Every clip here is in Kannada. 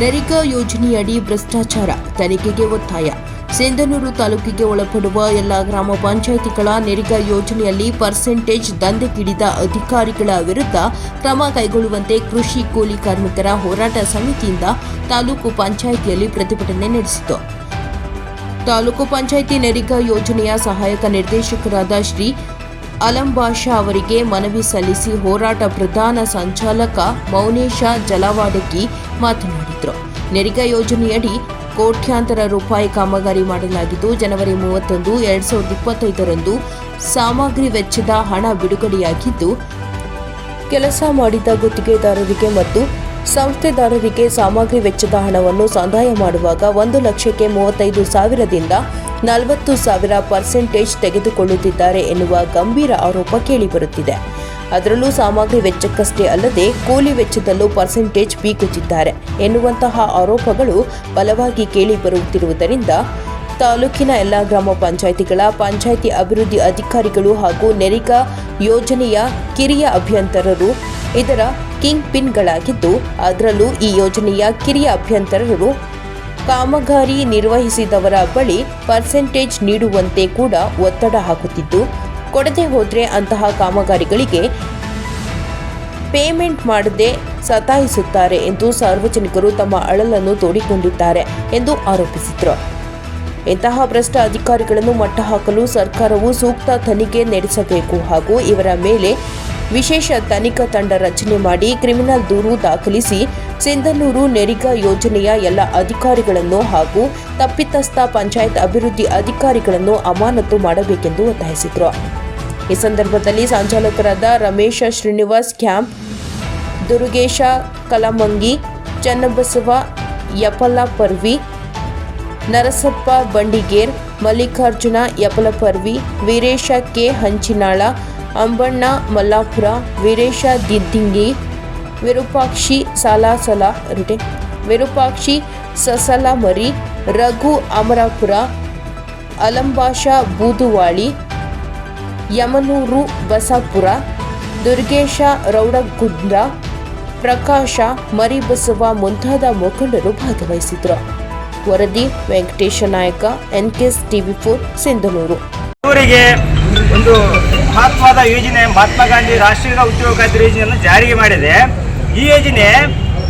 ನರೇಗಾ ಯೋಜನೆಯಡಿ ಭ್ರಷ್ಟಾಚಾರ, ತನಿಖೆಗೆ ಒತ್ತಾಯ. ಸಿಂಧನೂರು ತಾಲೂಕಿಗೆ ಒಳಪಡುವ ಎಲ್ಲ ಗ್ರಾಮ ಪಂಚಾಯಿತಿಗಳ ನೆರಿಗಾ ಯೋಜನೆಯಲ್ಲಿ ಪರ್ಸೆಂಟೇಜ್ ದಂಧೆಗಿಡಿದ ಅಧಿಕಾರಿಗಳ ವಿರುದ್ಧ ಕ್ರಮ ಕೈಗೊಳ್ಳುವಂತೆ ಕೃಷಿ ಕೂಲಿ ಕಾರ್ಮಿಕರ ಹೋರಾಟ ಸಮಿತಿಯಿಂದ ತಾಲೂಕು ಪಂಚಾಯಿತಿಯಲ್ಲಿ ಪ್ರತಿಭಟನೆ ನಡೆಸಿತು. ತಾಲೂಕು ಪಂಚಾಯಿತಿ ನೆರಿಗಾ ಯೋಜನೆಯ ಸಹಾಯಕ ನಿರ್ದೇಶಕರಾದ ಶ್ರೀ ಅಲಂ ಬಾಷಾ ಅವರಿಗೆ ಮನವಿ ಸಲ್ಲಿಸಿ ಹೋರಾಟ ಪ್ರಧಾನ ಸಂಚಾಲಕ ಮೌನೇಶ ಜಲವಾಡಗಿ ಮಾತನಾಡಿದರು. ನೆರಿಗಾ ಯೋಜನೆಯಡಿ ಕೋಟ್ಯಾಂತರ ರೂಪಾಯಿ ಕಾಮಗಾರಿ ಮಾಡಲಾಗಿದ್ದು, ಜನವರಿ ಮೂವತ್ತೊಂದು ಎರಡ್ ಸಾವಿರದ ಇಪ್ಪತ್ತೈದರಂದು ಸಾಮಗ್ರಿ ವೆಚ್ಚದ ಹಣ ಬಿಡುಗಡೆಯಾಗಿದ್ದು, ಕೆಲಸ ಮಾಡಿದ ಗುತ್ತಿಗೆದಾರರಿಗೆ ಮತ್ತು ಸಂಸ್ಥೆದಾರರಿಗೆ ಸಾಮಗ್ರಿ ವೆಚ್ಚದ ಹಣವನ್ನು ಸಂದಾಯ ಮಾಡುವಾಗ ಒಂದು ಲಕ್ಷಕ್ಕೆ ಮೂವತ್ತೈದು ಸಾವಿರದಿಂದ ನಲವತ್ತು ಸಾವಿರ ಪರ್ಸೆಂಟೇಜ್ ತೆಗೆದುಕೊಳ್ಳುತ್ತಿದ್ದಾರೆ ಎನ್ನುವ ಗಂಭೀರ ಆರೋಪ ಕೇಳಿಬರುತ್ತಿದೆ. ಅದರಲ್ಲೂ ಸಾಮಗ್ರಿ ವೆಚ್ಚಕ್ಕಷ್ಟೇ ಅಲ್ಲದೆ ಕೂಲಿ ವೆಚ್ಚದಲ್ಲೂ ಪರ್ಸೆಂಟೇಜ್ ಬೀಗುತ್ತಿದ್ದಾರೆ ಎನ್ನುವಂತಹ ಆರೋಪಗಳು ಬಲವಾಗಿ ಕೇಳಿಬರುತ್ತಿರುವುದರಿಂದ ತಾಲೂಕಿನ ಎಲ್ಲ ಗ್ರಾಮ ಪಂಚಾಯಿತಿಗಳ ಪಂಚಾಯಿತಿ ಅಭಿವೃದ್ಧಿ ಅಧಿಕಾರಿಗಳು ಹಾಗೂ ನೆರಿಗಾ ಯೋಜನೆಯ ಕಿರಿಯ ಅಭಿಯಂತರರು ಇದರ ಕಿಂಗ್ ಪಿನ್ಗಳಾಗಿದ್ದು ಅದರಲ್ಲೂ ಈ ಯೋಜನೆಯ ಕಿರಿಯ ಅಭಿಯಂತರರು ಕಾಮಗಾರಿ ನಿರ್ವಹಿಸಿದವರ ಬಳಿ ಪರ್ಸೆಂಟೇಜ್ ನೀಡುವಂತೆ ಕೂಡ ಒತ್ತಡ ಹಾಕುತ್ತಿದ್ದು, ಕೊಡದೆ ಹೋದರೆ ಅಂತಹ ಕಾಮಗಾರಿಗಳಿಗೆ ಪೇಮೆಂಟ್ ಮಾಡದೆ ಸತಾಯಿಸುತ್ತಾರೆ ಎಂದು ಸಾರ್ವಜನಿಕರು ತಮ್ಮ ಅಳಲನ್ನು ತೋಡಿಕೊಂಡಿದ್ದಾರೆ ಎಂದು ಆರೋಪಿಸಿದರು. ಇಂತಹ ಭ್ರಷ್ಟ ಅಧಿಕಾರಿಗಳನ್ನು ಮಟ್ಟ ಹಾಕಲು ಸರ್ಕಾರವು ಸೂಕ್ತ ತನಿಖೆ ನಡೆಸಬೇಕು ಹಾಗೂ ಇವರ ಮೇಲೆ ವಿಶೇಷ ತನಿಖಾ ತಂಡ ರಚನೆ ಮಾಡಿ ಕ್ರಿಮಿನಲ್ ದೂರು ದಾಖಲಿಸಿ ಸಿಂಧನೂರು ನೆರಿಗಾ ಯೋಜನೆಯ ಎಲ್ಲ ಅಧಿಕಾರಿಗಳನ್ನು ಹಾಗೂ ತಪ್ಪಿತಸ್ಥ ಪಂಚಾಯತ್ ಅಭಿವೃದ್ಧಿ ಅಧಿಕಾರಿಗಳನ್ನು ಅಮಾನತು ಮಾಡಬೇಕೆಂದು ಒತ್ತಾಯಿಸಿದರು. ಈ ಸಂದರ್ಭದಲ್ಲಿ ಸಂಚಾಲಕರಾದ ರಮೇಶ ಶ್ರೀನಿವಾಸ್ ಕ್ಯಾಂಪ್, ದುರುಗೇಶ ಕಲಮಂಗಿ, ಚನ್ನಬಸವ, ಯಪಲ ಪರ್ವಿ, ನರಸಪ್ಪ ಬಂಡಿಗೇರ್, ಮಲ್ಲಿಕಾರ್ಜುನ ಯಪಲಪರ್ವಿ ವೀರೇಶ ಕೆ ಹಂಚಿನಾಳ ಅಂಬಣ್ಣ, ಮಲ್ಲಾಪುರ, ವೀರೇಶ ದಿದ್ದಿಂಗಿ ವಿರೂಪಾಕ್ಷಿ, ಸಾಲಾಸಲ, ರಿಟೆ, ವಿರೂಪಾಕ್ಷಿ ಸಸಲ ಮರಿ ರಘು, ಅಮರಾಪುರ, ಅಲಂಬಾಷ, ಬೂದುವಾಳಿ, ಯಮನೂರು, ಬಸಾಪುರ, ದುರ್ಗೇಶ, ರೌಡಗುಂದ, ಪ್ರಕಾಶ, ಮರಿಬಸವ ಮುಂತಾದ ಮುಖಂಡರು ಭಾಗವಹಿಸಿದ್ರು ವರದಿ, ವೆಂಕಟೇಶ ನಾಯಕ, ಎನ್ಕೆಎಸ್ ಟಿವಿ ಫೋರ್, ಸಿಂಧನೂರು. ಒಂದು ಮಹತ್ವದ ಯೋಜನೆ ಮಹಾತ್ಮ ಗಾಂಧಿ ರಾಷ್ಟ್ರೀಯ ಉದ್ಯೋಗ ಖಾತ್ರಿ ಯೋಜನೆಯನ್ನು ಜಾರಿಗೆ ಮಾಡಿದೆ. ಈ ಯೋಜನೆ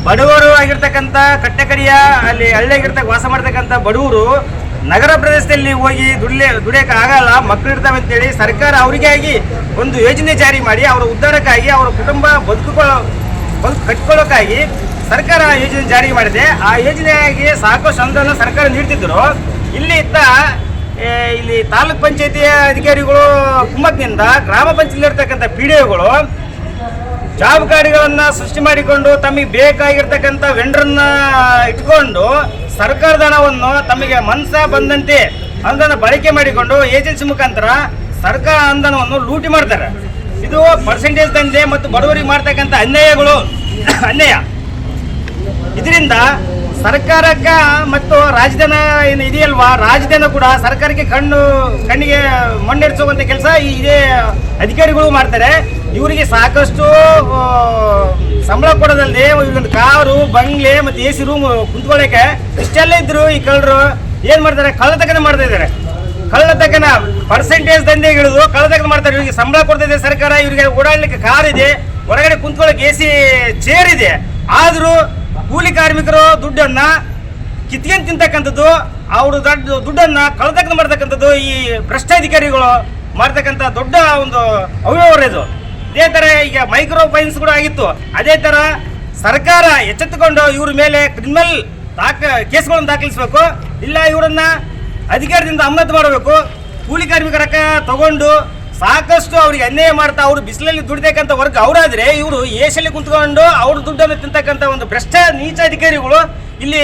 ಬಡವರು ಆಗಿರ್ತಕ್ಕಂಥ ಕಟ್ಟಕಡಿಯ ಅಲ್ಲಿ ಹಳ್ಳಿಯಾಗಿರ್ತಕ್ಕ ವಾಸ ಮಾಡ್ತಕ್ಕಂಥ ಬಡವರು ನಗರ ಪ್ರದೇಶದಲ್ಲಿ ಹೋಗಿ ದುಡ್ಲೆ ದುಡಿಯೋಕೆ ಆಗಲ್ಲ ಮಕ್ಕಳು ಇರ್ತಾವೆ ಅಂತೇಳಿ ಸರ್ಕಾರ ಅವರಿಗಾಗಿ ಒಂದು ಯೋಜನೆ ಜಾರಿ ಮಾಡಿ ಅವರ ಉದ್ಧಾರಕ್ಕಾಗಿ ಅವರ ಕುಟುಂಬ ಬದುಕುಕೊಳ್ಳೋ ಬದುಕು ಕಟ್ಕೊಳ್ಳೋಕ್ಕಾಗಿ ಸರ್ಕಾರ ಯೋಜನೆ ಜಾರಿ ಮಾಡಿದೆ. ಆ ಯೋಜನೆಯಾಗಿ ಸಾಕಷ್ಟು ಅನುದಾನ ಸರ್ಕಾರ ನೀಡ್ತಿದ್ರು. ಇಲ್ಲಿ ಇತ್ತ ಇಲ್ಲಿ ತಾಲೂಕ್ ಪಂಚಾಯತಿಯ ಅಧಿಕಾರಿಗಳು ಕುಮ್ಮಕ್ನಿಂದ ಗ್ರಾಮ ಪಂಚಾಯತಿ ಇರ್ತಕ್ಕಂಥ ಪಿ ಡಿ ಒಗಳು ಜಾಬ್ ಕಾರ್ಡ್ಗಳನ್ನ ಸೃಷ್ಟಿ ಮಾಡಿಕೊಂಡು ತಮಗೆ ಬೇಕಾಗಿರ್ತಕ್ಕಂಥ ವೆಂಡ್ರನ್ನ ಇಟ್ಕೊಂಡು ಸರ್ಕಾರದ ಹಣವನ್ನು ತಮಗೆ ಮನಸ ಬಂದಂತೆ ಅನುದಾನ ಬಳಕೆ ಮಾಡಿಕೊಂಡು ಏಜೆನ್ಸಿ ಮುಖಾಂತರ ಸರ್ಕಾರ ಅನುದಾನವನ್ನು ಲೂಟಿ ಮಾಡ್ತಾರೆ. ಇದು ಪರ್ಸೆಂಟೇಜ್ ದಂಧೆ ಮತ್ತು ಬಡವರಿಗೆ ಮಾಡ್ತಕ್ಕಂಥ ಅನ್ಯಾಯಗಳು. ಅನ್ಯಾಯ. ಇದರಿಂದ ಸರ್ಕಾರಕ್ಕ ಮತ್ತು ರಾಜಧಾನ ಏನು ಇದೆಯಲ್ವಾ? ರಾಜಧಾನ ಕೂಡ ಸರ್ಕಾರಕ್ಕೆ ಕಣ್ಣು, ಕಣ್ಣಿಗೆ ಮಣ್ಣೆಡ್ಸುವಂತ ಕೆಲಸ ಈ ಇದೇ ಅಧಿಕಾರಿಗಳು ಮಾಡ್ತಾರೆ. ಇವರಿಗೆ ಸಾಕಷ್ಟು ಸಂಬಳ ಕೊಡೋದಲ್ಲದೆ ಒಂದು ಕಾರು, ಬಂಗ್ಲೆ ಮತ್ತು ಎ ಸಿ ರೂಮ್ ಕುಂತ್ಕೊಳ್ಳೋಕೆ ಇಷ್ಟೆಲ್ಲ ಇದ್ರು ಈ ಕಳ್ಳರು. ಏನು ಮಾಡ್ತಾರೆ? ಕಳ್ಳತನ ಮಾಡ್ತಾ ಇದ್ದಾರೆ. ಕಳ್ಳತನ ಪರ್ಸೆಂಟೇಜ್ ದಂಧೆ ಹಿಡಿದು ಕಳ್ಳತನ ಮಾಡ್ತಾರೆ. ಇವರಿಗೆ ಸಂಬಳ ಕೊಡ್ತಿದೆ ಸರ್ಕಾರ, ಇವರಿಗೆ ಓಡಾಡ್ಲಿಕ್ಕೆ ಕಾರ್ ಇದೆ. ಹೊರಗಡೆ ಕುಂತ್ಕೊಳ್ಳೋಕೆ ಎ ಸಿ ಚೇರ್ ಇದೆ. ಆದರೂ ಕೂಲಿ ಕಾರ್ಮಿಕರು ದುಡ್ಡನ್ನ ಕಿತ್ಕೊಂಡು ತಿಂತಕ್ಕಂಥದ್ದು ಅವರು ದೊಡ್ಡ ದುಡ್ಡನ್ನ ಕಳೆದ ಮಾಡ್ತಕ್ಕಂಥದ್ದು ಈ ಭ್ರಷ್ಟಾಧಿಕಾರಿಗಳು ಮಾಡ್ತಕ್ಕಂಥ ದೊಡ್ಡ ಒಂದು ಅವ್ಯವಹಾರ ಇದು. ಇದೇ ತರ ಈಗ ಮೈಕ್ರೋ ಫೈನಾನ್ಸ್ ಕೂಡ ಆಗಿತ್ತು. ಅದೇ ತರ ಸರ್ಕಾರ ಎಚ್ಚೆತ್ತುಕೊಂಡು ಇವ್ರ ಮೇಲೆ ಕ್ರಿಮಿನಲ್ ದಾಖ, ಕೇಸ್ಗಳನ್ನು ದಾಖಲಿಸಬೇಕು. ಇಲ್ಲ ಇವರನ್ನ ಅಧಿಕಾರದಿಂದ ಅಮಾನತು ಮಾಡಬೇಕು. ಕೂಲಿ ಕಾರ್ಮಿಕರಕ್ಕ ತಗೊಂಡು ಸಾಕಷ್ಟು ಅವ್ರಿಗೆ ಅನ್ಯಾಯ ಮಾಡ್ತಾ ಅವರು ಬಿಸಿಲಲ್ಲಿ ದುಡಿತಕ್ಕಂಥ ವರ್ಗ ಅವರಾದ್ರೆ ಇವರು ಏಷಲ್ಲಿ ಕುಂತ್ಕೊಂಡು ಅವ್ರ ದುಡ್ಡನ್ನು ತಿಂತಕ್ಕಂಥ ಒಂದು ಭ್ರಷ್ಟ ನೀಚ ಅಧಿಕಾರಿಗಳು ಇಲ್ಲಿ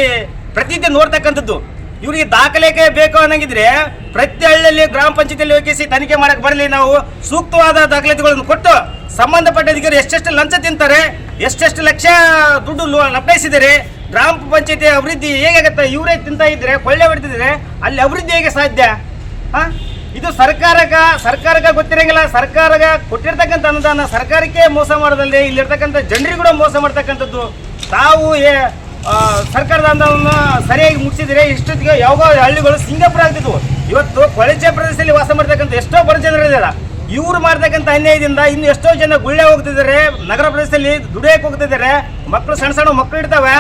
ಪ್ರತಿದಿನ ನೋಡ್ತಕ್ಕಂಥದ್ದು. ಇವರಿಗೆ ದಾಖಲೆಗೆ ಬೇಕು ಅನ್ನಂಗಿದ್ರೆ ಪ್ರತಿ ಹಳ್ಳಿಯಲ್ಲಿ ಗ್ರಾಮ ಪಂಚಾಯತಿಯಲ್ಲಿ ಹೋಗಿಸಿ ತನಿಖೆ ಮಾಡಕ್ಕೆ ಬರಲಿ ನಾವು. ಸೂಕ್ತವಾದ ದಾಖಲಾತಿಗಳನ್ನು ಕೊಟ್ಟು ಸಂಬಂಧಪಟ್ಟ ಅಧಿಕಾರಿ ಎಷ್ಟೆಷ್ಟು ಲಂಚ ತಿಂತಾರೆ, ಎಷ್ಟೆಷ್ಟು ಲಕ್ಷ ದುಡ್ಡು ಲೋ- ಲಪಡಿಸಿದ್ದಾರೆ ಗ್ರಾಮ ಪಂಚಾಯತಿ ಅಭಿವೃದ್ಧಿ ಹೇಗಾಗತ್ತೆ? ಇವರೇ ತಿಂತ ಇದ್ರೆ, ಕೊಳ್ಳೆ ಹೊಡೆದಿದ್ರೆ ಅಲ್ಲಿ ಅಭಿವೃದ್ಧಿ ಹೇಗೆ ಸಾಧ್ಯ? ಹಾ ಇದು ಸರ್ಕಾರಕ್ಕೆ ಸರ್ಕಾರಕ್ಕೆ ಗೊತ್ತಿರಂಗಿಲ್ಲ. ಸರ್ಕಾರಗ ಕೊಟ್ಟಿರ್ತಕ್ಕಂಥ ಅನುದಾನ ಸರ್ಕಾರಕ್ಕೆ ಮೋಸ ಮಾಡೋದಲ್ಲಿ ಇಲ್ಲಿರ್ತಕ್ಕಂಥ ಜನರಿಗೆ ಕೂಡ ಮೋಸ ಮಾಡ್ತಕ್ಕಂಥದ್ದು. ತಾವು ಏ ಸರ್ಕಾರದ ಅನುದಾನವನ್ನು ಸರಿಯಾಗಿ ಮುಟ್ಟಿಸಿದ್ರೆ ಇಷ್ಟೊತ್ತಿಗೆ ಯಾವ ಹಳ್ಳಿಗಳು ಸಿಂಗಾಪುರ ಆಗ್ತಿದ್ವು. ಇವತ್ತು ಕೊಳಚೆ ಪ್ರದೇಶದಲ್ಲಿ ವಾಸ ಮಾಡ್ತಕ್ಕಂಥ ಎಷ್ಟೋ ಬಡ ಜನರು ಇದ್ದಾರೆ ಇವ್ರು ಮಾಡ್ತಕ್ಕಂಥ ಅನ್ಯಾಯದಿಂದ ಇನ್ನು ಎಷ್ಟೋ ಜನ ಗುಳ್ಳೆ ಹೋಗ್ತಿದ್ದಾರೆ. ನಗರ ಪ್ರದೇಶದಲ್ಲಿ ದುಡಿಯಕ್ಕೆ ಹೋಗ್ತಿದ್ದಾರೆ. ಮಕ್ಕಳು ಸಣ್ಣ ಸಣ್ಣ ಮಕ್ಕಳು ಇರ್ತವೆ.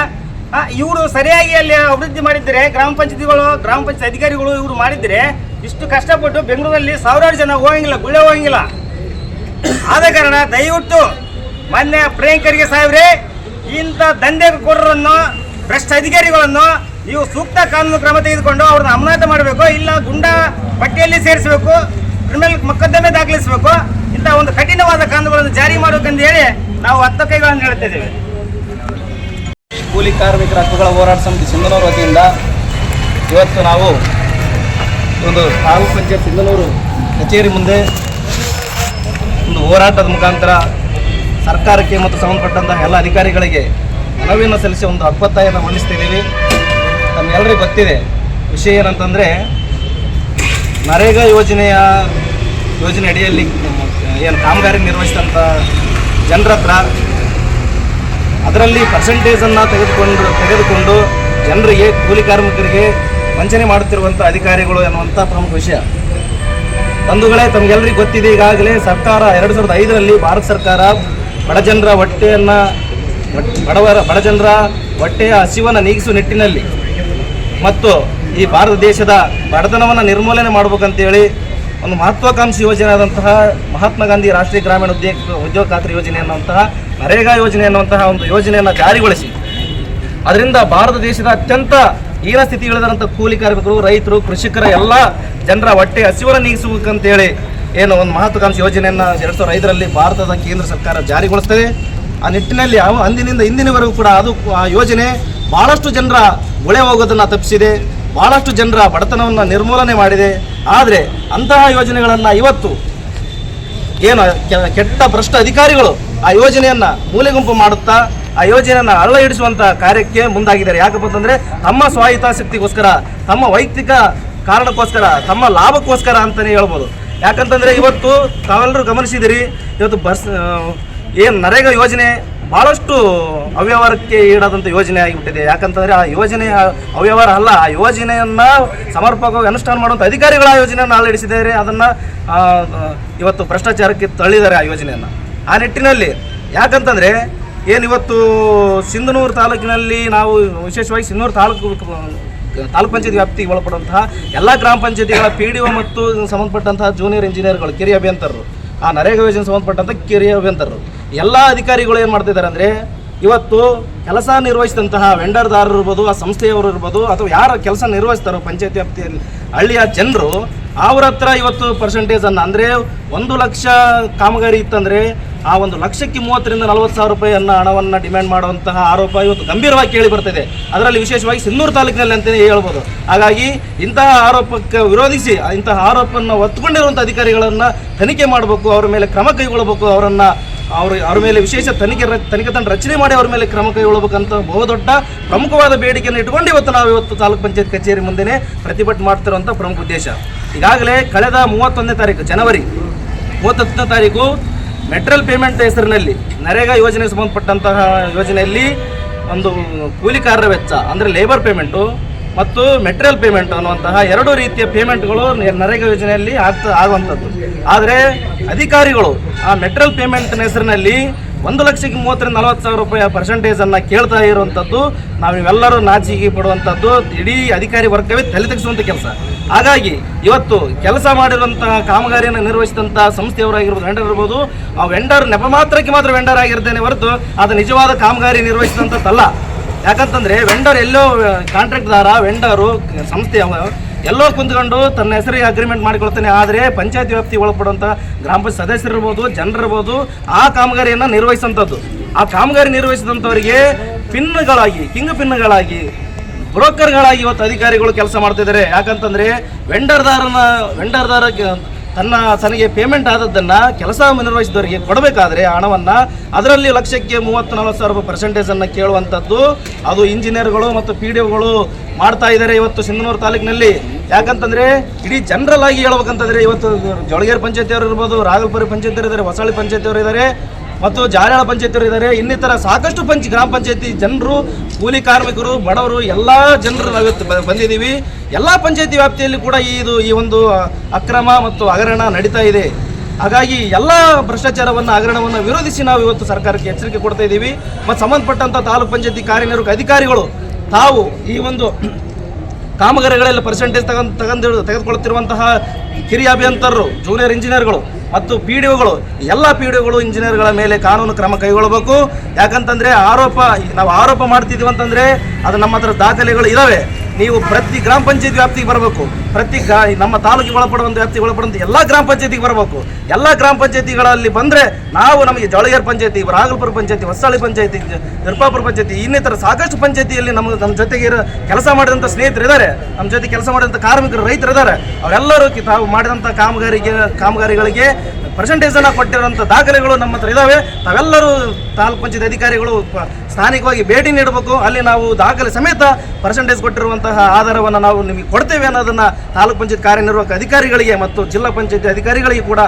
ಇವರು ಸರಿಯಾಗಿ ಅಲ್ಲಿ ಅಭಿವೃದ್ಧಿ ಮಾಡಿದ್ರೆ ಗ್ರಾಮ ಪಂಚಾಯತಿಗಳು, ಗ್ರಾಮ ಪಂಚಾಯತ್ ಅಧಿಕಾರಿಗಳು ಇವರು ಮಾಡಿದ್ರೆ ಇಷ್ಟು ಕಷ್ಟಪಟ್ಟು ಬೆಂಗಳೂರಲ್ಲಿ ಸಾವಿರಾರು ಜನ ಹೋಗಂಗಿಲ್ಲ ಗುಳೆ ಹೋಗಂಗಿಲ್ಲ. ಆದ ಕಾರಣ ದಯವಿಟ್ಟು ಮೊನ್ನೆ ಪ್ರಿಯಾಂಕರಿಗೆ ಸಾಹೇಬ್ರೆ, ಇಂಥ ದಂಧೆಕೋರರನ್ನು, ಭ್ರಷ್ಟ ಅಧಿಕಾರಿಗಳನ್ನು ನೀವು ಸೂಕ್ತ ಕಾನೂನು ಕ್ರಮ ತೆಗೆದುಕೊಂಡು ಅವ್ರನ್ನ ಅಮಾನತ ಮಾಡಬೇಕು, ಇಲ್ಲ ಗುಂಡಾ ಪಟ್ಟಿಯಲ್ಲಿ ಸೇರಿಸಬೇಕು, ಕ್ರಿಮಿನಲ್ ಮೊಕದ್ದಮೆ ದಾಖಲಿಸಬೇಕು, ಇಂಥ ಒಂದು ಕಠಿಣವಾದ ಕಾನೂನುಗಳನ್ನು ಜಾರಿ ಮಾಡಬೇಕಂತ ಹೇಳಿ ನಾವು ಹತ್ತ ಕೈಗಳನ್ನು ಹೇಳುತ್ತಿದ್ದೇವೆ ಕೂಲಿ ಕಾರ್ಮಿಕರ ಹಕ್ಕುಗಳ ಹೋರಾಟ ಸಮಿತಿ ಸಿಂಧನೂರು ವತಿಯಿಂದ ಇವತ್ತು ನಾವು ಒಂದು ತಾಲೂಕು ಪಂಚಾಯತ್ ಸಿಂಧನೂರು ಕಚೇರಿ ಮುಂದೆ ಒಂದು ಹೋರಾಟದ ಮುಖಾಂತರ ಸರ್ಕಾರಕ್ಕೆ ಮತ್ತು ಸಂಬಂಧಪಟ್ಟಂತಹ ಎಲ್ಲ ಅಧಿಕಾರಿಗಳಿಗೆ ಮನವಿಯನ್ನು ಸಲ್ಲಿಸಿ ಒಂದು ಅಪ್ಪತ್ತಾಯನ್ನು ಮಂಡಿಸ್ತಿದ್ದೀವಿ. ನಮಗೆಲ್ಲರಿಗೂ ಗೊತ್ತಿದೆ, ವಿಷಯ ಏನಂತಂದರೆ ನರೇಗಾ ಯೋಜನೆಯ ಯೋಜನೆ ಅಡಿಯಲ್ಲಿ ಏನು ಕಾಮಗಾರಿ ನಿರ್ವಹಿಸಿದಂಥ ಜನರ ಹತ್ರ ಅದರಲ್ಲಿ ಪರ್ಸೆಂಟೇಜನ್ನು ತೆಗೆದುಕೊಂಡು ತೆಗೆದುಕೊಂಡು ಜನರಿಗೆ ಕೂಲಿ ಕಾರ್ಮಿಕರಿಗೆ ವಂಚನೆ ಮಾಡುತ್ತಿರುವಂಥ ಅಧಿಕಾರಿಗಳು ಎನ್ನುವಂಥ ಪ್ರಮುಖ ವಿಷಯ. ಬಂಧುಗಳೇ ತಮಗೆಲ್ಲರಿಗೂ ಗೊತ್ತಿದೆ, ಈಗಾಗಲೇ ಸರ್ಕಾರ ಎರಡು ಸಾವಿರದ ಐದರಲ್ಲಿ ಭಾರತ ಸರ್ಕಾರ ಬಡಜನರ ಹೊಟ್ಟೆಯನ್ನು ಬಡವರ, ಬಡಜನರ ಹೊಟ್ಟೆಯ ಹಸಿವನ್ನು ನೀಗಿಸುವ ನಿಟ್ಟಿನಲ್ಲಿ ಮತ್ತು ಈ ಭಾರತ ದೇಶದ ಬಡತನವನ್ನು ನಿರ್ಮೂಲನೆ ಮಾಡಬೇಕಂತೇಳಿ ಒಂದು ಮಹತ್ವಾಕಾಂಕ್ಷಿ ಯೋಜನೆ ಆದಂತಹ ಮಹಾತ್ಮ ಗಾಂಧಿ ರಾಷ್ಟ್ರೀಯ ಗ್ರಾಮೀಣ ಉದ್ಯೋಗ ಉದ್ಯೋಗ ಖಾತ್ರಿ ಯೋಜನೆ ಅನ್ನುವಂತಹ ನರೇಗಾ ಯೋಜನೆ ಅನ್ನುವಂತಹ ಒಂದು ಯೋಜನೆಯನ್ನು ಜಾರಿಗೊಳಿಸಿ. ಅದರಿಂದ ಭಾರತ ದೇಶದ ಅತ್ಯಂತ ಹೀನ ಸ್ಥಿತಿಗಳಿದಂಥ ಕೂಲಿ ಕಾರ್ಮಿಕರು, ರೈತರು, ಕೃಷಿಕರ ಎಲ್ಲ ಜನರ ಹೊಟ್ಟೆ ಹಸಿವನ್ನು ನೀಗಿಸಬೇಕಂತೇಳಿ ಏನು ಒಂದು ಮಹತ್ವಾಕಾಂಕ್ಷಿ ಯೋಜನೆಯನ್ನು ಎರಡು ಸಾವಿರದ ಭಾರತದ ಕೇಂದ್ರ ಸರ್ಕಾರ ಜಾರಿಗೊಳಿಸ್ತದೆ. ಆ ನಿಟ್ಟಿನಲ್ಲಿ ಅವು ಅಂದಿನಿಂದ ಇಂದಿನವರೆಗೂ ಕೂಡ ಅದು ಆ ಯೋಜನೆ ಭಾಳಷ್ಟು ಜನರ ಗುಳೆ ಹೋಗೋದನ್ನು ತಪ್ಪಿಸಿದೆ. ಭಾಳಷ್ಟು ಜನರ ಬಡತನವನ್ನು ನಿರ್ಮೂಲನೆ ಮಾಡಿದೆ. ಆದರೆ ಅಂತಹ ಯೋಜನೆಗಳನ್ನು ಇವತ್ತು ಏನು ಕೆಟ್ಟ ಭ್ರಷ್ಟ ಅಧಿಕಾರಿಗಳು ಆ ಯೋಜನೆಯನ್ನ ಮೂಲೆಗುಂಪು ಮಾಡುತ್ತಾ ಆ ಯೋಜನೆಯನ್ನ ಅಳ್ಳ ಹಿಡಿಸುವಂತ ಕಾರ್ಯಕ್ಕೆ ಮುಂದಾಗಿದ್ದಾರೆ. ಯಾಕಪ್ಪ ಅಂತಂದ್ರೆ ತಮ್ಮ ಸ್ವಾಹಿತಾಸಕ್ತಿಗೋಸ್ಕರ ತಮ್ಮ ವೈಯಕ್ತಿಕ ಕಾರಣಕ್ಕೋಸ್ಕರ, ತಮ್ಮ ಲಾಭಕ್ಕೋಸ್ಕರ ಅಂತಾನೆ ಹೇಳ್ಬೋದು. ಯಾಕಂತಂದ್ರೆ ಇವತ್ತು ತಾವೆಲ್ಲರೂ ಗಮನಿಸಿದಿರಿ ಇವತ್ತು ಬಸ್ ಏನು ನರೇಗಾ ಯೋಜನೆ ಬಹಳಷ್ಟು ಅವ್ಯವಹಾರಕ್ಕೆ ಈಡಾದಂಥ ಯೋಜನೆ ಆಗಿಬಿಟ್ಟಿದೆ. ಯಾಕಂತಂದ್ರೆ ಆ ಯೋಜನೆ ಅವ್ಯವಹಾರ ಅಲ್ಲ, ಆ ಯೋಜನೆಯನ್ನ ಸಮರ್ಪಕವಾಗಿ ಅನುಷ್ಠಾನ ಮಾಡುವಂಥ ಅಧಿಕಾರಿಗಳು ಆ ಯೋಜನೆಯನ್ನು ಅಳವಡಿಸಿದ್ದಾರೆ ಅದನ್ನ ಇವತ್ತು ಭ್ರಷ್ಟಾಚಾರಕ್ಕೆ ತಳ್ಳಿದ್ದಾರೆ ಆ ಯೋಜನೆಯನ್ನು. ಆ ನಿಟ್ಟಿನಲ್ಲಿ ಯಾಕಂತಂದ್ರೆ ಏನು ಇವತ್ತು ಸಿಂಧನೂರು ತಾಲೂಕಿನಲ್ಲಿ ನಾವು ವಿಶೇಷವಾಗಿ ಸಿಂಧನೂರು ತಾಲೂಕು ತಾಲೂಕ್ ಪಂಚಾಯತ್ ವ್ಯಾಪ್ತಿಗೆ ಒಳಪಡುವಂತಹ ಎಲ್ಲ ಗ್ರಾಮ ಪಂಚಾಯತಿಗಳ ಪಿ ಡಿ ಒ ಮತ್ತು ಸಂಬಂಧಪಟ್ಟಂತಹ ಜೂನಿಯರ್ ಇಂಜಿನಿಯರ್ಗಳು ಕಿರಿಯ ಅಭಿಯಂತರರು. ಆ ನರೇಗಾ ಯೋಜನೆ ಸಂಬಂಧಪಟ್ಟಂಥ ಕಿರಿಯ ಅಭಿಯಂತರರು. ಎಲ್ಲ ಅಧಿಕಾರಿಗಳು ಏನು ಮಾಡ್ತಿದ್ದಾರೆ ಅಂದರೆ ಇವತ್ತು ಕೆಲಸ ನಿರ್ವಹಿಸಿದಂತಹ ವೆಂಡರ್ದಾರರು ಇರ್ಬೋದು ಆ ಸಂಸ್ಥೆಯವರು ಇರ್ಬೋದು ಅಥವಾ ಯಾರು ಕೆಲಸ ನಿರ್ವಹಿಸ್ತಾರೋ ಪಂಚಾಯತ್ ವ್ಯಾಪ್ತಿಯಲ್ಲಿ ಹಳ್ಳಿಯ ಜನರು ಅವ್ರ ಹತ್ರ ಇವತ್ತು ಪರ್ಸೆಂಟೇಜ್ ಅನ್ನ. ಅಂದರೆ ಒಂದು ಲಕ್ಷ ಕಾಮಗಾರಿ ಇತ್ತಂದರೆ ಆ ಒಂದು ಲಕ್ಷಕ್ಕೆ ಮೂವತ್ತರಿಂದ ನಲವತ್ತು ಸಾವಿರ ರೂಪಾಯಿ ಅನ್ನ ಹಣವನ್ನು ಡಿಮ್ಯಾಂಡ್ ಮಾಡುವಂತಹ ಆರೋಪ ಇವತ್ತು ಗಂಭೀರವಾಗಿ ಕೇಳಿ ಬರ್ತಿದೆ. ಅದರಲ್ಲಿ ವಿಶೇಷವಾಗಿ ಸಿನ್ನೂರು ತಾಲೂಕಿನಲ್ಲಿ ಅಂತಲೇ ಹೇಳ್ಬೋದು. ಹಾಗಾಗಿ ಇಂತಹ ಆರೋಪಕ್ಕೆ ವಿರೋಧಿಸಿ, ಇಂತಹ ಆರೋಪವನ್ನು ಒತ್ಕೊಂಡಿರುವಂಥ ಅಧಿಕಾರಿಗಳನ್ನು ತನಿಖೆ ಮಾಡಬೇಕು, ಅವರ ಮೇಲೆ ಕ್ರಮ ಕೈಗೊಳ್ಳಬೇಕು, ಅವರನ್ನು ಅವ್ರ ಅವ್ರ ಮೇಲೆ ವಿಶೇಷ ತನಿಖೆ ತನಿಖೆ ತಂಡ ರಚನೆ ಮಾಡಿ ಅವ್ರ ಮೇಲೆ ಕ್ರಮ ಕೈಗೊಳ್ಳಬೇಕಂತ ಬಹುದೊಡ್ಡ ಪ್ರಮುಖವಾದ ಬೇಡಿಕೆಯನ್ನು ಇಟ್ಕೊಂಡು ಇವತ್ತು ನಾವು ಇವತ್ತು ತಾಲೂಕು ಪಂಚಾಯತ್ ಕಚೇರಿ ಮುಂದೆನೆ ಪ್ರತಿಭಟನೆ ಮಾಡ್ತಿರುವಂಥ ಪ್ರಮುಖ ಉದ್ದೇಶ. ಈಗಾಗಲೇ ಕಳೆದ ಮೂವತ್ತೊಂದನೇ ತಾರೀಕು, ಜನವರಿ ಮೂವತ್ತೊಂದನೇ ತಾರೀಕು ಮೆಟ್ರಲ್ ಪೇಮೆಂಟ್ ಹೆಸರಿನಲ್ಲಿ ನರೇಗಾ ಯೋಜನೆಗೆ ಸಂಬಂಧಪಟ್ಟಂತಹ ಯೋಜನೆಯಲ್ಲಿ ಒಂದು ಕೂಲಿಕಾರರ ವೆಚ್ಚ ಅಂದರೆ ಲೇಬರ್ ಪೇಮೆಂಟು ಮತ್ತು ಮೆಟೀರಿಯಲ್ ಪೇಮೆಂಟ್ ಅನ್ನುವಂತಹ ಎರಡು ರೀತಿಯ ಪೇಮೆಂಟ್ಗಳು ನರೇಗಾ ಯೋಜನೆಯಲ್ಲಿ ಆಗ್ತಾ ಆಗುವಂಥದ್ದು. ಆದರೆ ಅಧಿಕಾರಿಗಳು ಆ ಮೆಟೀರಿಯಲ್ ಪೇಮೆಂಟ್ನ ಹೆಸರಿನಲ್ಲಿ ಒಂದು ಲಕ್ಷಕ್ಕೆ ಮೂವತ್ತರಿಂದ ನಲವತ್ತು ಸಾವಿರ ರೂಪಾಯಿ ಪರ್ಸೆಂಟೇಜನ್ನು ಕೇಳ್ತಾ ಇರುವಂಥದ್ದು. ನಾವು ಇವೆಲ್ಲರೂ ನಾಚಿಕೆ ಪಡುವಂಥದ್ದು. ಇಡೀ ಅಧಿಕಾರಿ ವರ್ಗವೇ ತಲೆ ತೆಗೆಸುವಂಥ ಕೆಲಸ. ಹಾಗಾಗಿ ಇವತ್ತು ಕೆಲಸ ಮಾಡಿರುವಂತಹ ಕಾಮಗಾರಿಯನ್ನು ನಿರ್ವಹಿಸಿದಂಥ ಸಂಸ್ಥೆಯವರಾಗಿರ್ಬೋದು ವೆಂಡರ್ ಇರ್ಬೋದು ಆ ವೆಂಡರ್ ನೆಪ ಮಾತ್ರಕ್ಕೆ ಮಾತ್ರ ವೆಂಡರ್ ಆಗಿರ್ತೇನೆ ಹೊರತು ಅದು ನಿಜವಾದ ಕಾಮಗಾರಿ ನಿರ್ವಹಿಸಿದಂಥದ್ದಲ್ಲ ಯಾಕಂತಂದ್ರೆ ವೆಂಡರ್ ಎಲ್ಲೋ ಕಾಂಟ್ರಾಕ್ಟ್ದಾರ ವೆಂಡರು ಸಂಸ್ಥೆ ಎಲ್ಲೋ ಕುಂತ್ಕೊಂಡು ತನ್ನ ಹೆಸರಿಗೆ ಅಗ್ರಿಮೆಂಟ್ ಮಾಡಿಕೊಳ್ತಾನೆ. ಆದರೆ ಪಂಚಾಯತ್ ವ್ಯಾಪ್ತಿ ಒಳಪಡುವಂಥ ಗ್ರಾಮ ಪಂಚಾಯತ್ ಸದಸ್ಯರಿರ್ಬೋದು, ಜನರಿರ್ಬೋದು, ಆ ಕಾಮಗಾರಿಯನ್ನು ನಿರ್ವಹಿಸುವಂಥದ್ದು ಆ ಕಾಮಗಾರಿ ನಿರ್ವಹಿಸಿದಂಥವರಿಗೆ ಪಿನ್ಗಳಾಗಿ ಕಿಂಗ್ ಪಿನ್ಗಳಾಗಿ, ಬ್ರೋಕರ್ಗಳಾಗಿ ಇವತ್ತು ಅಧಿಕಾರಿಗಳು ಕೆಲಸ ಮಾಡ್ತಿದ್ದಾರೆ. ಯಾಕಂತಂದ್ರೆ ವೆಂಡರ್ದಾರನ ವೆಂಡರ್ದಾರ ತನ್ನ ತನಗೆ ಪೇಮೆಂಟ್ ಆದದ್ದನ್ನು ಕೆಲಸ ನಿರ್ವಹಿಸಿದವರಿಗೆ ಕೊಡಬೇಕಾದ್ರೆ ಹಣವನ್ನು ಅದರಲ್ಲಿ ಲಕ್ಷಕ್ಕೆ ಮೂವತ್ತು, ನಲವತ್ತು ಸಾವಿರ ರೂಪಾಯಿ ಪರ್ಸೆಂಟೇಜನ್ನು ಕೇಳುವಂಥದ್ದು. ಅದು ಇಂಜಿನಿಯರ್ಗಳು ಮತ್ತು ಪಿ ಡಿ ಒಗಳು ಮಾಡ್ತಾ ಇದ್ದಾರೆ ಇವತ್ತು ಸಿಂಧನೂರು ತಾಲೂಕಿನಲ್ಲಿ. ಯಾಕಂತಂದರೆ ಇಡೀ ಜನರಲ್ ಆಗಿ ಹೇಳ್ಬೇಕಂತಂದ್ರೆ ಇವತ್ತು ಜೊಳಗೇರಿ ಪಂಚಾಯತಿಯವರು ಇರ್ಬೋದು, ರಾಗಲ್ಪುರಿ ಪಂಚಾಯತಿಯವರು ಇದ್ದಾರೆ, ಹೊಸಳ್ಳಿ ಪಂಚಾಯತಿಯವರು ಇದ್ದಾರೆ ಮತ್ತು ಜಾರಾಳ ಪಂಚಾಯತಿಯವರು ಇದ್ದಾರೆ. ಇನ್ನಿತರ ಸಾಕಷ್ಟು ಪಂಚ, ಗ್ರಾಮ ಪಂಚಾಯತಿ ಜನರು, ಕೂಲಿ ಕಾರ್ಮಿಕರು, ಬಡವರು, ಎಲ್ಲ ಜನರು ನಾವಿವತ್ತು ಬಂದಿದ್ದೀವಿ. ಎಲ್ಲ ಪಂಚಾಯತಿ ವ್ಯಾಪ್ತಿಯಲ್ಲಿ ಕೂಡ ಈ ಇದು, ಈ ಒಂದು ಅಕ್ರಮ ಮತ್ತು ಹಗರಣ ನಡೀತಾ ಇದೆ. ಹಾಗಾಗಿ ಎಲ್ಲ ಭ್ರಷ್ಟಾಚಾರವನ್ನು, ಹಗರಣವನ್ನು ವಿರೋಧಿಸಿ ನಾವು ಇವತ್ತು ಸರ್ಕಾರಕ್ಕೆ ಎಚ್ಚರಿಕೆ ಕೊಡ್ತಾ ಇದ್ದೀವಿ. ಮತ್ತು ಸಂಬಂಧಪಟ್ಟಂಥ ತಾಲೂಕು ಪಂಚಾಯತಿ ಕಾರ್ಯನಿರ್ವಾಹಕ ಅಧಿಕಾರಿಗಳು ತಾವು ಈ ಒಂದು ಕಾಮಗಾರಿಗಳಲ್ಲಿ ಪರ್ಸೆಂಟೇಜ್ ತಗೊಂಡ್ ತಗೊಂಡು ತೆಗೆದುಕೊಳ್ಳುತ್ತಿರುವಂತಹ ಕಿರಿಯ ಅಭಿಯಂತರರು ಜೂನಿಯರ್ ಇಂಜಿನಿಯರ್ಗಳು ಮತ್ತು ಪಿ ಡಿ ಒಗಳು ಎಲ್ಲ ಪಿ ಡಿ ಒಗಳು ಇಂಜಿನಿಯರ್ಗಳ ಮೇಲೆ ಕಾನೂನು ಕ್ರಮ ಕೈಗೊಳ್ಳಬೇಕು. ಯಾಕಂತಂದರೆ ಆರೋಪ, ನಾವು ಆರೋಪ ಮಾಡ್ತಿದ್ದೀವಿ ಅಂತಂದರೆ ಅದು ನಮ್ಮ ಹತ್ರ ದಾಖಲೆಗಳು ಇದಾವೆ. ನೀವು ಪ್ರತಿ ಗ್ರಾಮ ಪಂಚಾಯತ್ ವ್ಯಾಪ್ತಿಗೆ ಬರಬೇಕು. ಪ್ರತಿ ನಮ್ಮ ತಾಲೂಕಿಗೆ ಒಳಪಡುವಂಥ ವ್ಯಾಪ್ತಿಗೆ ಒಳಪಡುವಂಥ ಎಲ್ಲ ಗ್ರಾಮ ಪಂಚಾಯತಿಗೆ ಬರಬೇಕು. ಎಲ್ಲ ಗ್ರಾಮ ಪಂಚಾಯತಿಗಳಲ್ಲಿ ಬಂದರೆ ನಾವು ನಮಗೆ ಜೊಳಗೇರ್ ಪಂಚಾಯತಿ, ರಾಗಲ್ಪುರ ಪಂಚಾಯತಿ ಹೊಸಳ್ಳಿ ಪಂಚಾಯತಿ ನಿರ್ಪಾಪುರ ಪಂಚಾಯತಿ, ಇನ್ನಿತರ ಸಾಕಷ್ಟು ಪಂಚಾಯತಿಯಲ್ಲಿ ನಮ್ಮ ನಮ್ಮ ಜೊತೆಗೆ ಇರೋ ಕೆಲಸ ಮಾಡಿದಂಥ ಸ್ನೇಹಿತರು ಇದ್ದಾರೆ ನಮ್ಮ ಜೊತೆ ಕೆಲಸ ಮಾಡಿದಂಥ ಕಾರ್ಮಿಕರು, ರೈತರು ಇದ್ದಾರೆ ಅವರೆಲ್ಲರೂ ತಾವು ಮಾಡಿದಂಥ ಕಾಮಗಾರಿಗೆ ಕಾಮಗಾರಿಗಳಿಗೆ ಪರ್ಸೆಂಟೇಜನ್ನು ಕೊಟ್ಟಿರುವಂಥ ದಾಖಲೆಗಳು ನಮ್ಮ ಹತ್ರ ಇದ್ದಾವೆ ತಾವೆಲ್ಲರೂ ತಾಲೂಕು ಪಂಚಾಯತ್ ಅಧಿಕಾರಿಗಳು ಸ್ಥಾನಿಕವಾಗಿ ಭೇಟಿ ನೀಡಬೇಕು. ಅಲ್ಲಿ ನಾವು ದಾಖಲೆ ಸಮೇತ ಪರ್ಸೆಂಟೇಜ್ ಕೊಟ್ಟಿರುವಂತಹ ಆಧಾರವನ್ನು ನಾವು ನಿಮಗೆ ಕೊಡ್ತೇವೆ ಅನ್ನೋದನ್ನು ತಾಲೂಕು ಪಂಚಾಯತ್ ಕಾರ್ಯನಿರ್ವಾಹಕ ಅಧಿಕಾರಿಗಳಿಗೆ ಮತ್ತು ಜಿಲ್ಲಾ ಪಂಚಾಯತ್ ಅಧಿಕಾರಿಗಳಿಗೆ ಕೂಡ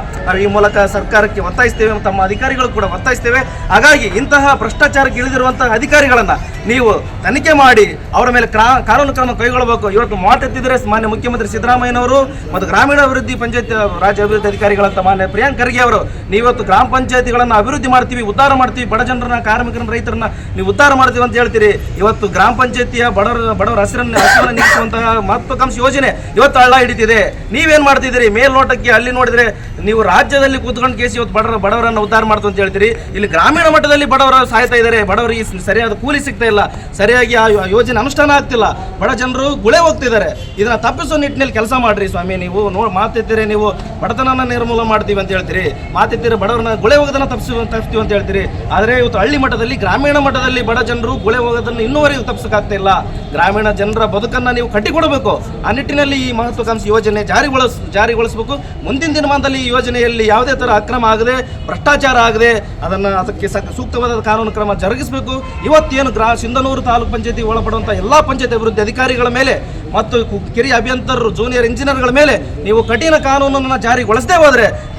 ಈ ಮೂಲಕ ಸರ್ಕಾರಕ್ಕೆ ಒತ್ತಾಯಿಸ್ತೇವೆ ತಮ್ಮ ಅಧಿಕಾರಿಗಳು ಕೂಡ ಒತ್ತಾಯಿಸ್ತೇವೆ. ಹಾಗಾಗಿ ಇಂತಹ ಭ್ರಷ್ಟಾಚಾರಕ್ಕೆ ಇಳಿದಿರುವಂತಹ ಅಧಿಕಾರಿಗಳನ್ನು ನೀವು ತನಿಖೆ ಮಾಡಿ ಅವರ ಮೇಲೆ ಕಾನೂನು ಕ್ರಮ ಕೈಗೊಳ್ಳಬೇಕು. ಇವತ್ತು ಮಾತೆತ್ತಿದ್ರೆ ಮಾನ್ಯ ಮುಖ್ಯಮಂತ್ರಿ ಸಿದ್ದರಾಮಯ್ಯನವರು ಮತ್ತು ಗ್ರಾಮೀಣ ಅಭಿವೃದ್ಧಿ ಪಂಚಾಯತ್ ರಾಜ್ಯ ಅಭಿವೃದ್ಧಿ ಅಧಿಕಾರಿಗಳಂತ ಮಾನ್ಯ ಪ್ರಿಯಾಂಕ್ ಖರ್ಗೆ ಅವರು, ನೀವತ್ತು ಗ್ರಾಮ ಪಂಚಾಯತಿಗಳನ್ನು ಅಭಿವೃದ್ಧಿ ಮಾಡ್ತೀವಿ, ಉದ್ಧಾರ ಮಾಡ್ತೀವಿ, ಬಡ ಜನರನ್ನ, ಕಾರ್ಮಿಕರನ್ನ, ರೈತರನ್ನ, ನೀವು ಉದ್ಧಾರ ಮಾಡ್ತೀವಿ ಅಂತ ಹೇಳ್ತೀರಿ. ಇವತ್ತು ಗ್ರಾಮ ಪಂಚಾಯತಿಯ ಬಡವರ ಬಡವರ ಹಸಿರನ್ನು ಹಸಿರನ್ನು ನಿಲ್ಲಿಸುವಂತಹ ಮಹತ್ವಾಕಾಂಕ್ಷಿ ಯೋಜನೆ ಇವತ್ತು ಹಳ್ಳ ಹಿಡಿತಿದೆ. ನೀವೇನು ಮಾಡ್ತಿದ್ದೀರಿ? ಮೇಲ್ನೋಟಕ್ಕೆ ಅಲ್ಲಿ ನೋಡಿದ್ರೆ ನೀವು ರಾಜ್ಯದಲ್ಲಿ ಕೂತ್ಕೊಂಡು ಕೇಸಿ ಇವತ್ತು ಬಡವರ, ಬಡವರನ್ನು ಉದ್ಧಾರ ಮಾಡ್ತು ಅಂತ ಹೇಳ್ತೀರಿ. ಇಲ್ಲಿ ಗ್ರಾಮೀಣ ಮಟ್ಟದಲ್ಲಿ ಬಡವರು ಸಾಯ್ತಾ ಇದ್ದಾರೆ. ಬಡವರಿಗೆ ಸರಿಯಾದ ಕೂಲಿ ಸಿಗ್ತಾ ಇಲ್ಲ. ಸರಿಯಾಗಿ ಆ ಯೋಜನೆ ಅನುಷ್ಠಾನ ಆಗ್ತಿಲ್ಲ. ಬಡ ಜನರು ಗುಳೆ ಹೋಗ್ತಿದ್ದಾರೆ. ಇದನ್ನ ತಪ್ಪಿಸೋ ನಿಟ್ಟಿನಲ್ಲಿ ಕೆಲಸ ಮಾಡ್ರಿ ಸ್ವಾಮಿ. ನೀವು ನೋ ಮಾತಿದ್ದೀರಿ ನೀವು ಬಡತನನ ನಿರ್ಮೂಲ ಮಾಡ್ತೀವಿ ಅಂತ ಹೇಳ್ತೀರಿ. ಮಾತೆತ್ತಿರೆ ಬಡವರನ್ನ ಗುಳೆ ಹೋಗೋದನ್ನ ತಪ್ಪಿಸುವ ತಪ್ಪಿಸ್ತೀವಿ ಅಂತ ಹೇಳ್ತೀರಿ. ಆದರೆ ಇವತ್ತು ಹಳ್ಳಿ ಮಟ್ಟದಲ್ಲಿ, ಗ್ರಾಮೀಣ ಮಟ್ಟದಲ್ಲಿ ಬಡ ಜನರು ಗುಳೆ ಹೋಗೋದನ್ನು ಇನ್ನೂವರೆಗೂ ತಪ್ಪಿಸೋಕ್ಕಾಗ್ತಾ ಇಲ್ಲ. ಗ್ರಾಮೀಣ ಜನರ ಬದುಕನ್ನು ನೀವು ಕಟ್ಟಿಕೊಡಬೇಕು. ಆ ನಿಟ್ಟಿನಲ್ಲಿ ಈ ಮಹತ್ವಾಕಾಂಕ್ಷಿ ಯೋಜನೆ ಜಾರಿಗೊಳಿಸ್ ಜಾರಿಗೊಳಿಸಬೇಕು. ಮುಂದಿನ ದಿನಮಾನದಲ್ಲಿ ಈ ಯೋಜನೆಯಲ್ಲಿ ಯಾವುದೇ ಥರ ಅಕ್ರಮ ಆಗದೆ, ಭ್ರಷ್ಟಾಚಾರ ಆಗದೆ, ಅದನ್ನು ಅದಕ್ಕೆ ಸಕ್- ಸೂಕ್ತವಾದ ಕಾನೂನು ಕ್ರಮ ಜರುಗಿಸಬೇಕು. ಇವತ್ತೇನು ಗ್ರಾ ಸಿಂಧನೂರು ತಾಲೂಕು ಪಂಚಾಯತಿ ಒಳಪಡುವಂಥ ಎಲ್ಲ ಪಂಚಾಯತ್ ಅಭಿವೃದ್ಧಿ ಅಧಿಕಾರಿಗಳ ಮೇಲೆ ಮತ್ತು ಕಿರಿಯ ಅಭಿಯಂತರರು ಜೂನಿಯರ್ ಇಂಜಿನಿಯರ್ಗಳ ಮೇಲೆ ನೀವು ಕಠಿಣ ಕಾನೂನನ್ನು ಜಾರಿಗೊಳಿಸದೇ ಹೋದರೆ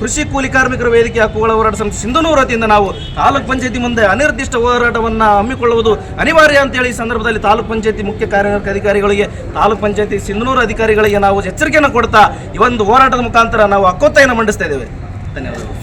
ಕೃಷಿ ಕೂಲಿ ಕಾರ್ಮಿಕರ ವೇದಿಕೆ ಹಕ್ಕುಗಳ ಹೋರಾಟ ಸಮಿತಿ ಸಿಂಧನೂರು ವತಿಯಿಂದ ನಾವು ತಾಲೂಕ್ ಪಂಚಾಯತಿ ಮುಂದೆ ಅನಿರ್ದಿಷ್ಟ ಹೋರಾಟವನ್ನು ಹಮ್ಮಿಕೊಳ್ಳುವುದು ಅನಿವಾರ್ಯ ಅಂತೇಳಿ ಈ ಸಂದರ್ಭದಲ್ಲಿ ತಾಲೂಕ್ ಪಂಚಾಯತಿ ಮುಖ್ಯ ಕಾರ್ಯನಿರ್ವಾಹಕ ಅಧಿಕಾರಿಗಳಿಗೆ, ತಾಲೂಕ್ ಪಂಚಾಯತಿ ಸಿಂಧನೂರು ಅಧಿಕಾರಿಗಳಿಗೆ ನಾವು ಎಚ್ಚರಿಕೆಯನ್ನು ಕೊಡ್ತಾ ಈ ಒಂದು ಹೋರಾಟದ ಮುಖಾಂತರ ನಾವು ಹಕ್ಕೊತ್ತಾಯನ್ನು ಮಂಡಿಸ್ತಾ ಇದ್ದೇವೆ. ಧನ್ಯವಾದಗಳು.